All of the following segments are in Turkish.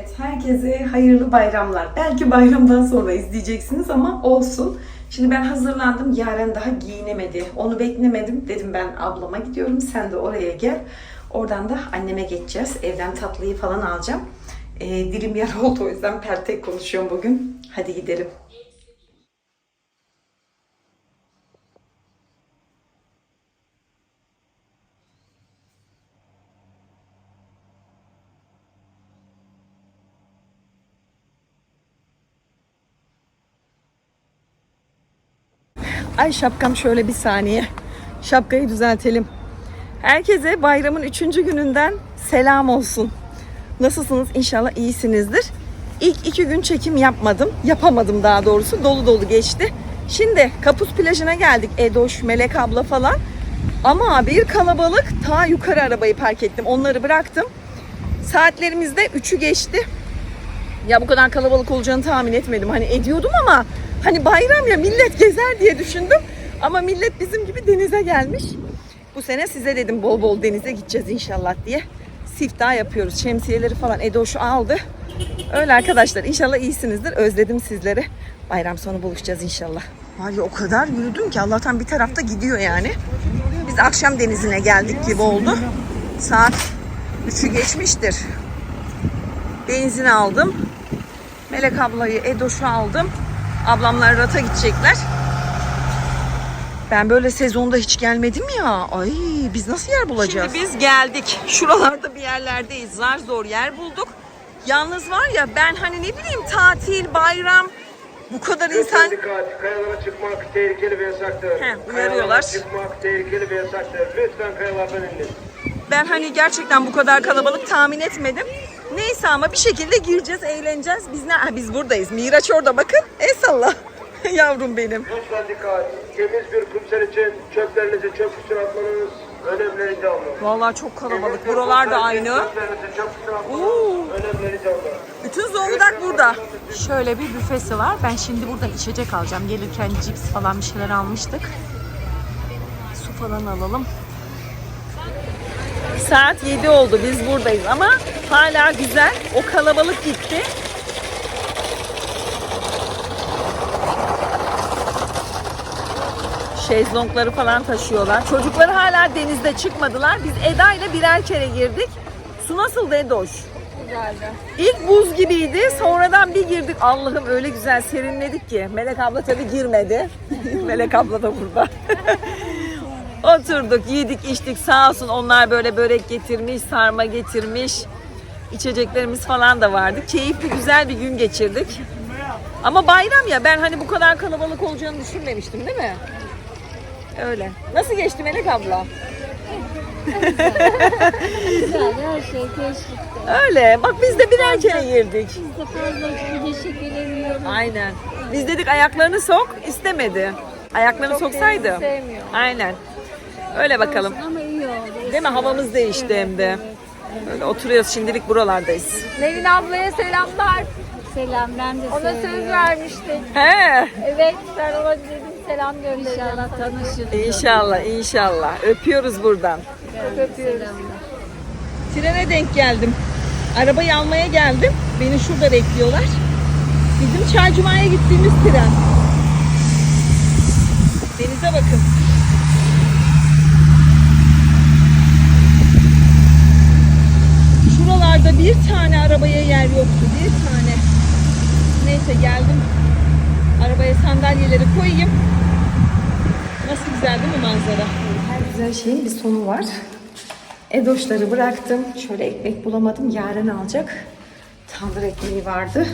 Evet, herkese hayırlı bayramlar. Belki bayramdan sonra izleyeceksiniz ama olsun. Şimdi ben hazırlandım. Yaren daha giyinemedi. Onu beklemedim. Dedim ben ablama gidiyorum. Sen de oraya gel. Oradan da anneme geçeceğiz. Evden tatlıyı falan alacağım. Ee, dilim yara oldu o yüzden pertek konuşuyorum bugün. Hadi gidelim. Ay şapkam şöyle bir saniye. Şapkayı düzeltelim. Herkese bayramın üçüncü gününden selam olsun. Nasılsınız? İnşallah iyisinizdir. İlk iki gün çekim yapmadım. Yapamadım daha doğrusu. Dolu dolu geçti. Şimdi Kapuz plajına geldik. Edoş, Melek abla falan. Ama bir kalabalık. Ta yukarı arabayı park ettim. Onları bıraktım. Saatlerimiz de 3'ü geçti. Ya bu kadar kalabalık olacağını tahmin etmedim. Hani ediyordum ama hani bayram ya millet gezer diye düşündüm. Ama millet bizim gibi denize gelmiş. Bu sene size dedim bol bol denize gideceğiz inşallah diye. Siftah yapıyoruz. Şemsiyeleri falan Edoş'u aldı. Öyle arkadaşlar inşallah iyisinizdir. Özledim sizleri. Bayram sonu buluşacağız inşallah. Var ya o kadar yürüdüm ki Allah'tan bir tarafta gidiyor yani. Biz akşam denizine geldik gibi oldu. Saat 3'ü geçmiştir. Benzin aldım. Melek ablayı Edoş'u aldım. Ablamlar rata gidecekler. Ben böyle sezonda hiç gelmedim ya. Ay biz nasıl yer bulacağız? Şimdi biz geldik. Şuralarda bir yerlerdeyiz. Zar zor yer bulduk. Yalnız var ya ben hani ne bileyim tatil, bayram bu kadar insan dikkat. Kayalara çıkmak tehlikeli ve yasaktır. He, uyarıyorlar. Kayalara çıkmak tehlikeli ve yasaktır. Lütfen kayalardan inin. Ben hani gerçekten bu kadar kalabalık tahmin etmedim. Neyse ama bir şekilde gireceğiz, eğleneceğiz. Biz ne? Ha, biz buradayız. Miraç orada bakın. El salla. Yavrum benim. Lütfen dikkat. Temiz bir kumsel için çöplerinizi çöp kutusuna atmanız önemli olunur. Vallahi çok kalabalık. Buralar da aynı. Çöplerinizi çöp kutusuna atmanız Oo. Bütün Zonguldak burada. Şöyle bir büfesi var. Ben şimdi burada içecek alacağım. Gelirken cips falan bir şeyler almıştık. Su falan alalım. Saat 7 oldu. Biz buradayız ama hala güzel. O kalabalık gitti. Şezlongları falan taşıyorlar. Çocuklar hala denizde çıkmadılar. Biz Eda ile birer kere girdik. Su nasıldı Edoş? Güzeldi. İlk buz gibiydi. Sonradan bir girdik. Allah'ım öyle güzel serinledik ki. Melek abla tabii girmedi. Melek abla da burada. Oturduk, yedik, içtik. Sağ olsun onlar böyle börek getirmiş, sarma getirmiş. İçeceklerimiz falan da vardı. Keyifli, güzel bir gün geçirdik. Ama bayram ya ben hani bu kadar kalabalık olacağını düşünmemiştim değil mi? Öyle. Nasıl geçti Melek abla? Güzel her şey teşvikte. Öyle. Bak biz de birer kere girdik. Biz de fazla bir teşekkür ediyorum. Aynen. Biz dedik ayaklarını sok, istemedi. Ayaklarını soksaydı. sevmiyor. Aynen. Öyle bakalım. Ama iyi oldu. Değil mi? Havamız değişti hem de. Öyle oturuyoruz şimdilik buralardayız. Nevin ablaya selamlar. Selam ben de Ona söz söylüyorum. vermiştin. He. Evet ben ona dedim selam göndereceğim. İnşallah tanışırız. İnşallah, inşallah. Öpüyoruz buradan. Öpüyoruz. Trene denk geldim. Arabayı almaya geldim. Beni şurada bekliyorlar. Bizim Çaycuma'ya gittiğimiz tren. Denize bakın. Şuralarda bir tane arabaya yer yoktu. Bir tane. Neyse geldim. Arabaya sandalyeleri koyayım. Nasıl güzel değil mi manzara? Her güzel şeyin bir sonu var. Edoşları bıraktım. Şöyle ekmek bulamadım. Yarın alacak. Tandır ekmeği vardı.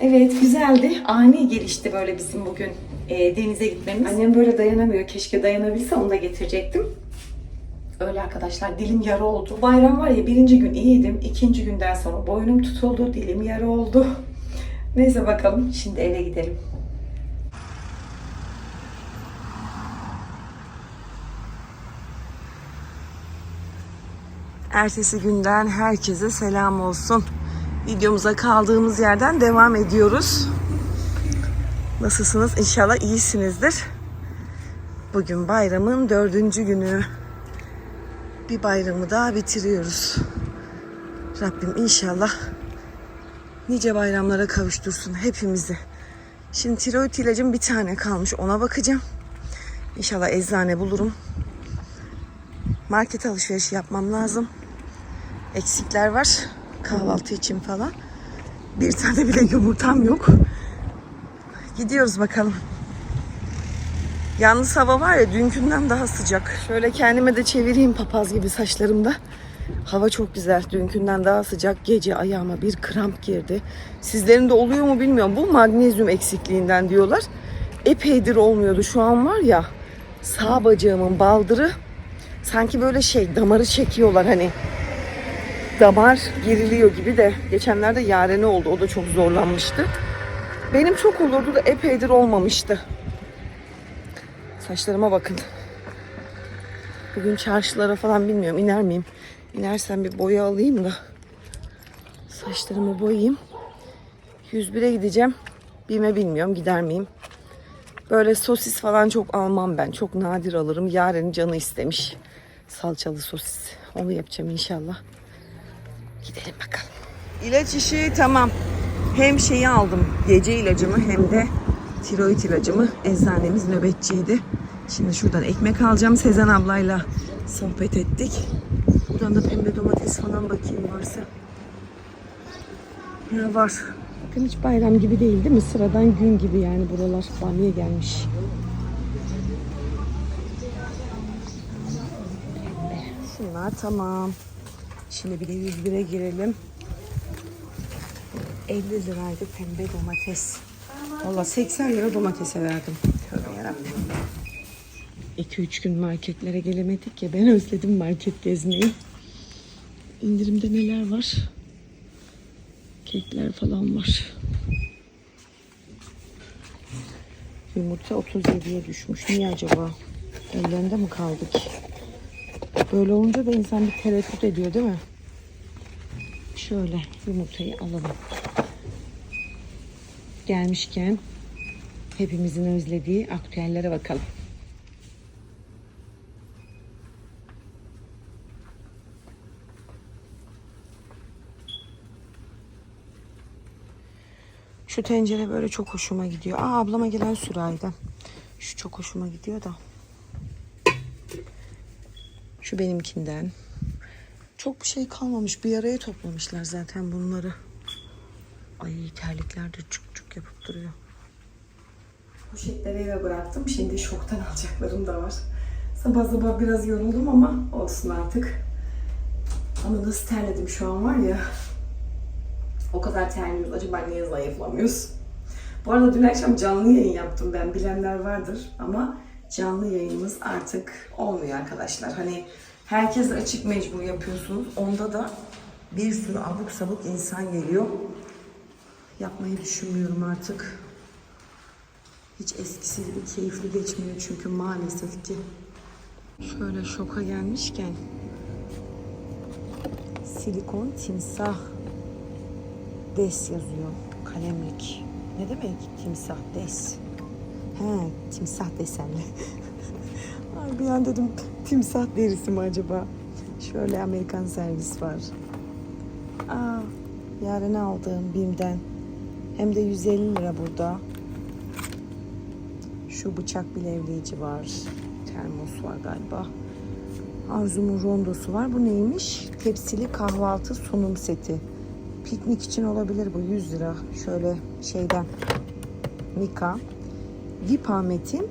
Evet güzeldi. Ani gelişti böyle bizim bugün e, denize gitmemiz. Annem böyle dayanamıyor. Keşke dayanabilse onu da getirecektim. Öyle arkadaşlar dilim yara oldu. Bayram var ya birinci gün iyiydim. ikinci günden sonra boynum tutuldu. Dilim yara oldu. Neyse bakalım. Şimdi eve gidelim. Ertesi günden herkese selam olsun. Videomuza kaldığımız yerden devam ediyoruz. Nasılsınız? İnşallah iyisinizdir. Bugün bayramın dördüncü günü. Bir bayramı daha bitiriyoruz. Rabbim inşallah nice bayramlara kavuştursun hepimizi. Şimdi tiroid ilacım bir tane kalmış ona bakacağım. İnşallah eczane bulurum. Market alışverişi yapmam lazım. Eksikler var kahvaltı için falan. Bir tane bile yumurtam yok. Gidiyoruz bakalım. Yalnız hava var ya dünkünden daha sıcak. Şöyle kendime de çevireyim papaz gibi saçlarımda. Hava çok güzel. Dünkünden daha sıcak. Gece ayağıma bir kramp girdi. Sizlerin de oluyor mu bilmiyorum. Bu magnezyum eksikliğinden diyorlar. Epeydir olmuyordu. Şu an var ya sağ bacağımın baldırı sanki böyle şey damarı çekiyorlar hani damar geriliyor gibi de geçenlerde yarene oldu. O da çok zorlanmıştı. Benim çok olurdu da epeydir olmamıştı. Saçlarıma bakın. Bugün çarşılara falan bilmiyorum iner miyim? İnersem bir boya alayım da saçlarımı boyayayım. 101'e gideceğim. Bime bilmiyorum gider miyim? Böyle sosis falan çok almam ben. Çok nadir alırım. Yarenin canı istemiş. Salçalı sosis. Onu yapacağım inşallah. Gidelim bakalım. İlaç işi tamam. Hem şeyi aldım. Gece ilacımı hem de tiroid ilacımı. Eczanemiz nöbetçiydi. Şimdi şuradan ekmek alacağım. Sezen ablayla sohbet ettik. Buradan da pembe domates falan bakayım varsa. Ne var? Bakın hiç bayram gibi değil değil mi? Sıradan gün gibi yani buralar. Bamya gelmiş. Şunlar tamam. Şimdi bir de 101'e girelim. 50 liraydı pembe domates. Valla 80 lira domatese verdim. Tövbe yarabbim. 2-3 gün marketlere gelemedik ya ben özledim market gezmeyi. İndirimde neler var? Kekler falan var. Yumurta 37'ye düşmüş. Niye acaba? Ellerinde mi kaldı ki? Böyle olunca da insan bir tereddüt ediyor değil mi? Şöyle yumurtayı alalım. Gelmişken hepimizin özlediği aktüellere bakalım. Şu tencere böyle çok hoşuma gidiyor. Aa ablama gelen sürahiden. Şu çok hoşuma gidiyor da. Şu benimkinden. Çok bir şey kalmamış. Bir araya toplamışlar zaten bunları. Ay terlikler de çuk çuk yapıp duruyor. Poşetleri eve bıraktım. Şimdi şoktan alacaklarım da var. Sabah sabah biraz yoruldum ama olsun artık. Ama nasıl terledim şu an var ya. O kadar terliyoruz. Acaba niye zayıflamıyoruz? Bu arada dün akşam canlı yayın yaptım ben. Bilenler vardır ama canlı yayınımız artık olmuyor arkadaşlar. Hani herkes açık mecbur yapıyorsunuz. Onda da bir sürü abuk sabuk insan geliyor. Yapmayı düşünmüyorum artık. Hiç eskisi gibi keyifli geçmiyor çünkü maalesef ki. Şöyle şoka gelmişken silikon timsah des yazıyor. Kalemlik. Ne demek timsah des? He, timsah desenli. Ay bir an dedim timsah derisi mi acaba? Şöyle Amerikan servis var. Aa, yarın aldığım BİM'den. Hem de 150 lira burada. Şu bıçak bilevleyici var. Termos var galiba. Arzu'nun rondosu var. Bu neymiş? Tepsili kahvaltı sunum seti. Piknik için olabilir bu 100 lira. Şöyle şeyden Mika. Vip Ahmet'in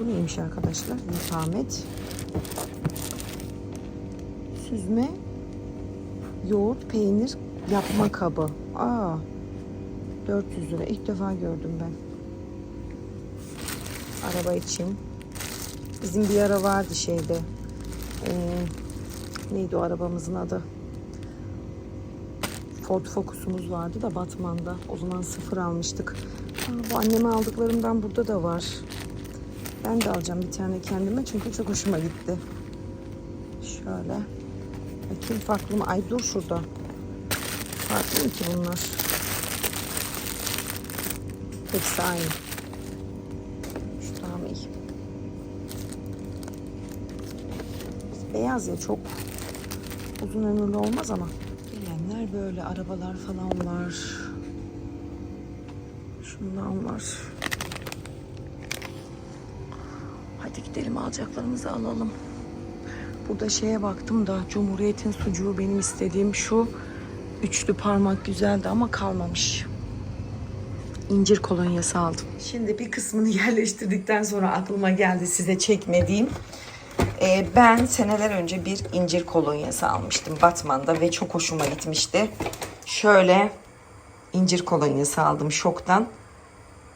bu neymiş arkadaşlar? Vip Ahmet. Süzme yoğurt peynir yapma kabı. Aa 400 lira. İlk defa gördüm ben. Araba için. Bizim bir ara vardı şeyde. Ee, neydi o arabamızın adı? Ford Focus'umuz vardı da Batman'da. O zaman sıfır almıştık. Aa, bu anneme aldıklarımdan burada da var. Ben de alacağım bir tane kendime çünkü çok hoşuma gitti. Şöyle. Bakayım farklı mı? Ay dur şurada. Farklı mı ki bunlar? Hepsi aynı. Şu daha mı iyi? Beyaz ya çok uzun ömürlü olmaz ama. Gelenler böyle arabalar falan var. Şundan var. Hadi gidelim alacaklarımızı alalım. Burada şeye baktım da Cumhuriyet'in sucuğu benim istediğim şu üçlü parmak güzeldi ama kalmamış. İncir kolonyası aldım. Şimdi bir kısmını yerleştirdikten sonra aklıma geldi size çekmediğim. Ee, ben seneler önce bir incir kolonyası almıştım Batman'da ve çok hoşuma gitmişti. Şöyle incir kolonyası aldım şoktan.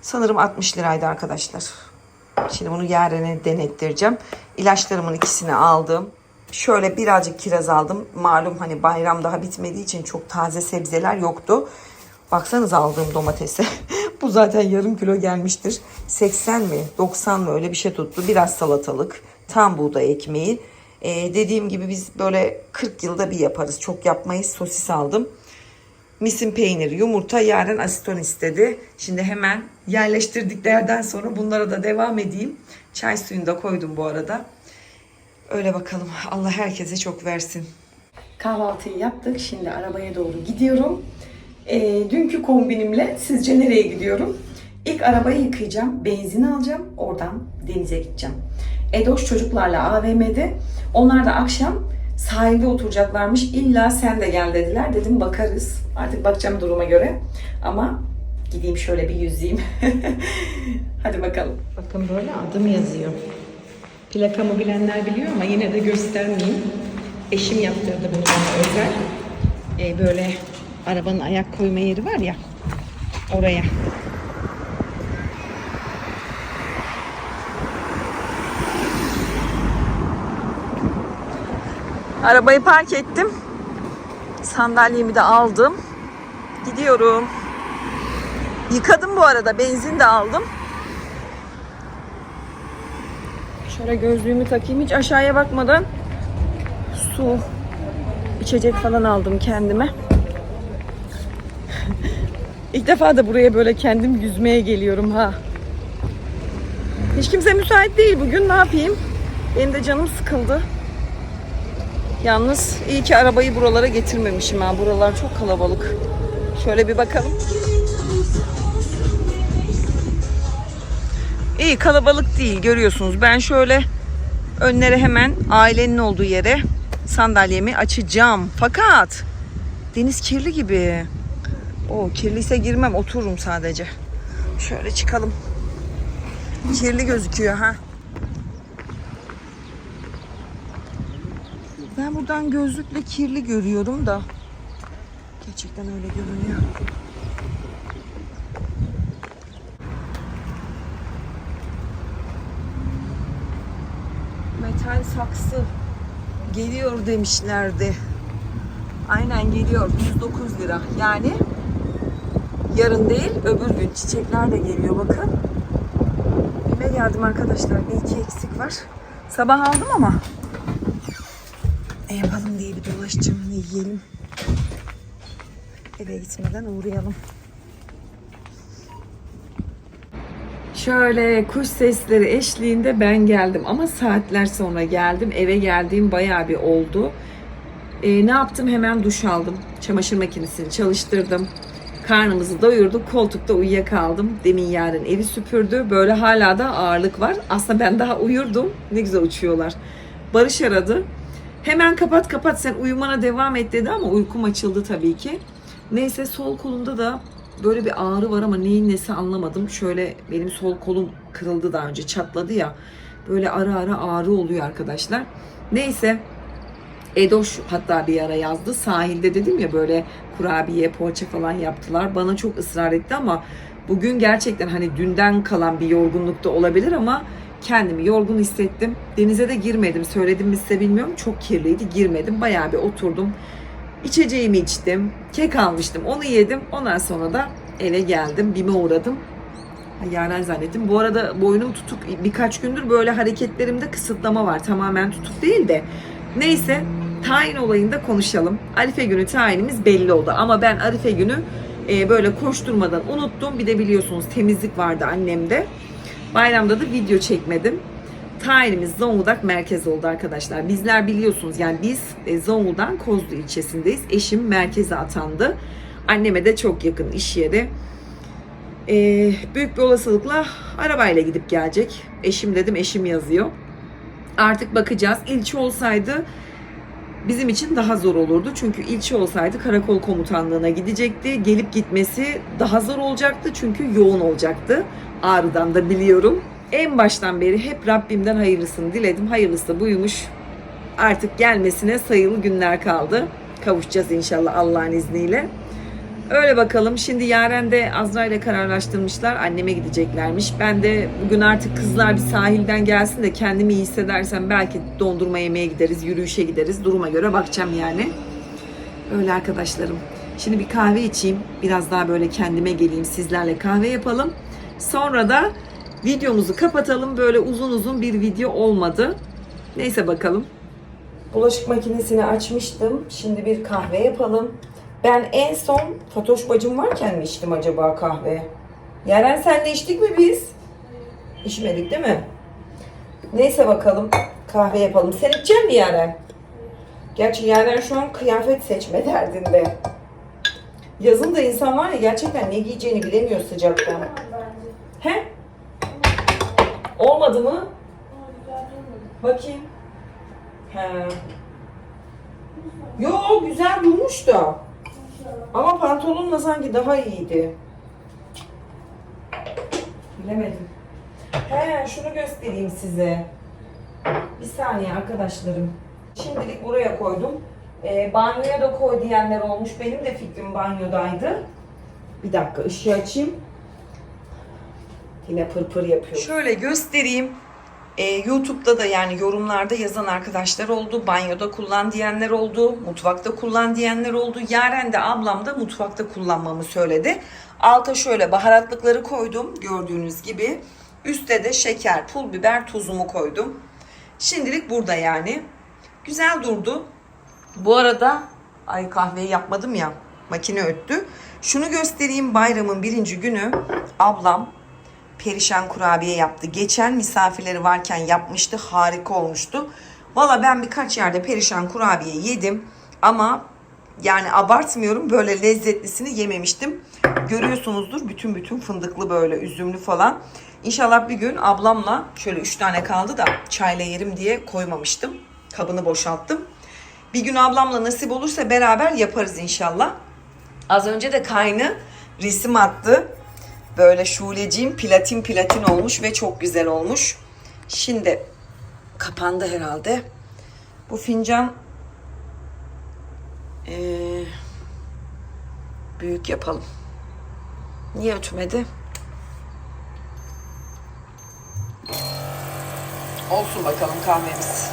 Sanırım 60 liraydı arkadaşlar. Şimdi bunu yarene denettireceğim. İlaçlarımın ikisini aldım. Şöyle birazcık kiraz aldım. Malum hani bayram daha bitmediği için çok taze sebzeler yoktu. Baksanız aldığım domatese. Bu zaten yarım kilo gelmiştir. 80 mi 90 mı öyle bir şey tuttu. Biraz salatalık. Tam buğday ekmeği. Ee, dediğim gibi biz böyle 40 yılda bir yaparız. Çok yapmayız. Sosis aldım. Misin peyniri, yumurta, yarın asiton istedi. Şimdi hemen yerleştirdiklerden sonra bunlara da devam edeyim. Çay suyunu da koydum bu arada. Öyle bakalım. Allah herkese çok versin. Kahvaltıyı yaptık. Şimdi arabaya doğru gidiyorum. Ee, dünkü kombinimle sizce nereye gidiyorum? İlk arabayı yıkayacağım. Benzin alacağım. Oradan denize gideceğim. Edoş çocuklarla AVM'de. Onlar da akşam sahilde oturacaklarmış. İlla sen de gel dediler. Dedim bakarız. Artık bakacağım duruma göre. Ama gideyim şöyle bir yüzeyim. Hadi bakalım. Bakın böyle adım yazıyor. Plakamı bilenler biliyor ama yine de göstermeyeyim. Eşim yaptırdı bunu özel. Ee, böyle arabanın ayak koyma yeri var ya oraya. Arabayı park ettim. Sandalyemi de aldım. Gidiyorum. Yıkadım bu arada. Benzin de aldım. Şöyle gözlüğümü takayım. Hiç aşağıya bakmadan su, içecek falan aldım kendime. İlk defa da buraya böyle kendim yüzmeye geliyorum ha. Hiç kimse müsait değil bugün. Ne yapayım? Benim de canım sıkıldı. Yalnız iyi ki arabayı buralara getirmemişim ha. Buralar çok kalabalık. Şöyle bir bakalım. İyi kalabalık değil görüyorsunuz. Ben şöyle önlere hemen ailenin olduğu yere sandalyemi açacağım. Fakat deniz kirli gibi. O kirliyse girmem otururum sadece. Şöyle çıkalım. Kirli gözüküyor ha. Ben buradan gözlükle kirli görüyorum da. Gerçekten öyle görünüyor. Metal saksı geliyor demişlerdi. Aynen geliyor 109 lira. Yani yarın değil öbür gün çiçekler de geliyor bakın. Bime geldim arkadaşlar. Bir iki eksik var. Sabah aldım ama ne yapalım diye bir dolaşacağım. Ne yiyelim. Eve gitmeden uğrayalım. Şöyle kuş sesleri eşliğinde ben geldim ama saatler sonra geldim. Eve geldiğim bayağı bir oldu. Ee, ne yaptım? Hemen duş aldım. Çamaşır makinesini çalıştırdım. Karnımızı doyurduk. Koltukta uyuyakaldım. Demin yarın evi süpürdü. Böyle hala da ağırlık var. Aslında ben daha uyurdum. Ne güzel uçuyorlar. Barış aradı. Hemen kapat kapat sen uyumana devam et dedi ama uykum açıldı tabii ki. Neyse sol kolumda da böyle bir ağrı var ama neyin nesi anlamadım. Şöyle benim sol kolum kırıldı daha önce çatladı ya. Böyle ara ara ağrı oluyor arkadaşlar. Neyse Edoş hatta bir ara yazdı. Sahilde dedim ya böyle kurabiye, poğaça falan yaptılar. Bana çok ısrar etti ama bugün gerçekten hani dünden kalan bir yorgunlukta olabilir ama kendimi yorgun hissettim. Denize de girmedim. Söyledim mi size bilmiyorum. Çok kirliydi. Girmedim. Bayağı bir oturdum. İçeceğimi içtim. Kek almıştım. Onu yedim. Ondan sonra da eve geldim. Bime uğradım. Yaren zannettim. Bu arada boynum tutuk. Birkaç gündür böyle hareketlerimde kısıtlama var. Tamamen tutuk değil de. Neyse tayin olayında konuşalım. Arife günü tayinimiz belli oldu. Ama ben Arife günü e, böyle koşturmadan unuttum. Bir de biliyorsunuz temizlik vardı annemde. Bayramda da video çekmedim. Tayinimiz Zonguldak merkez oldu arkadaşlar. Bizler biliyorsunuz yani biz e, Zonguldak'ın Kozlu ilçesindeyiz. Eşim merkeze atandı. Anneme de çok yakın iş yeri. E, büyük bir olasılıkla arabayla gidip gelecek. Eşim dedim eşim yazıyor. Artık bakacağız. İlçe olsaydı bizim için daha zor olurdu. Çünkü ilçe olsaydı karakol komutanlığına gidecekti. Gelip gitmesi daha zor olacaktı çünkü yoğun olacaktı. Ağrı'dan da biliyorum. En baştan beri hep Rabbimden hayırlısını diledim. Hayırlısı da buymuş. Artık gelmesine sayılı günler kaldı. Kavuşacağız inşallah Allah'ın izniyle. Öyle bakalım. Şimdi Yaren de Azra ile kararlaştırmışlar. Anneme gideceklermiş. Ben de bugün artık kızlar bir sahilden gelsin de kendimi iyi hissedersem belki dondurma yemeye gideriz, yürüyüşe gideriz. Duruma göre bakacağım yani. Öyle arkadaşlarım. Şimdi bir kahve içeyim. Biraz daha böyle kendime geleyim. Sizlerle kahve yapalım. Sonra da videomuzu kapatalım. Böyle uzun uzun bir video olmadı. Neyse bakalım. Bulaşık makinesini açmıştım. Şimdi bir kahve yapalım. Ben en son Fatoş bacım varken mi içtim acaba kahve? Yaren senle içtik mi biz? İçmedik değil mi? Neyse bakalım kahve yapalım. Sen içecek misin Yaren? Gerçi Yaren şu an kıyafet seçme derdinde. Yazın da insan var ya gerçekten ne giyeceğini bilemiyor sıcaktan. He? Olmadı mı? Bakayım. He. Yo güzel durmuş da. Ama pantolonla sanki daha iyiydi. Bilemedim. He şunu göstereyim size. Bir saniye arkadaşlarım. Şimdilik buraya koydum. Ee, banyoya da koy diyenler olmuş. Benim de fikrim banyodaydı. Bir dakika ışığı açayım. Yine pırpır yapıyor. Şöyle göstereyim. Ee, YouTube'da da yani yorumlarda yazan arkadaşlar oldu. Banyoda kullan diyenler oldu. Mutfakta kullan diyenler oldu. Yaren de ablam da mutfakta kullanmamı söyledi. Alta şöyle baharatlıkları koydum gördüğünüz gibi. Üste de şeker, pul biber, tuzumu koydum. Şimdilik burada yani. Güzel durdu. Bu arada ay kahveyi yapmadım ya. Makine öttü. Şunu göstereyim bayramın birinci günü ablam perişan kurabiye yaptı. Geçen misafirleri varken yapmıştı. Harika olmuştu. Valla ben birkaç yerde perişan kurabiye yedim. Ama yani abartmıyorum böyle lezzetlisini yememiştim. Görüyorsunuzdur bütün bütün fındıklı böyle üzümlü falan. İnşallah bir gün ablamla şöyle 3 tane kaldı da çayla yerim diye koymamıştım. Kabını boşalttım. Bir gün ablamla nasip olursa beraber yaparız inşallah. Az önce de kaynı resim attı. Böyle şuleciğim platin platin olmuş ve çok güzel olmuş. Şimdi kapandı herhalde. Bu fincan eee, büyük yapalım. Niye ötmedi? Olsun bakalım kahvemiz.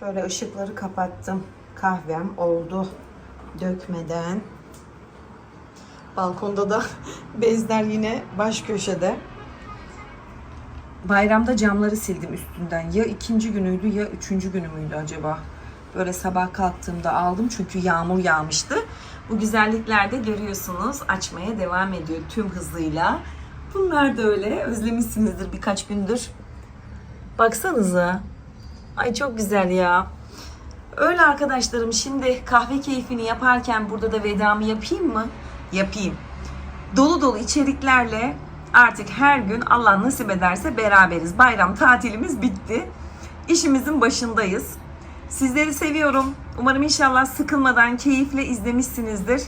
Şöyle ışıkları kapattım. Kahvem oldu dökmeden. Balkonda da bezler yine baş köşede. Bayramda camları sildim üstünden. Ya ikinci günüydü ya üçüncü günü müydü acaba? Böyle sabah kalktığımda aldım çünkü yağmur yağmıştı. Bu güzellikler de görüyorsunuz açmaya devam ediyor tüm hızıyla. Bunlar da öyle. Özlemişsinizdir birkaç gündür. Baksanıza. Ay çok güzel ya. Öyle arkadaşlarım şimdi kahve keyfini yaparken burada da vedamı yapayım mı? Yapayım. Dolu dolu içeriklerle artık her gün Allah nasip ederse beraberiz. Bayram tatilimiz bitti. İşimizin başındayız. Sizleri seviyorum. Umarım inşallah sıkılmadan keyifle izlemişsinizdir.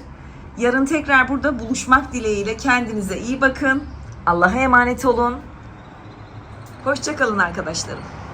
Yarın tekrar burada buluşmak dileğiyle kendinize iyi bakın. Allah'a emanet olun. Hoşçakalın arkadaşlarım.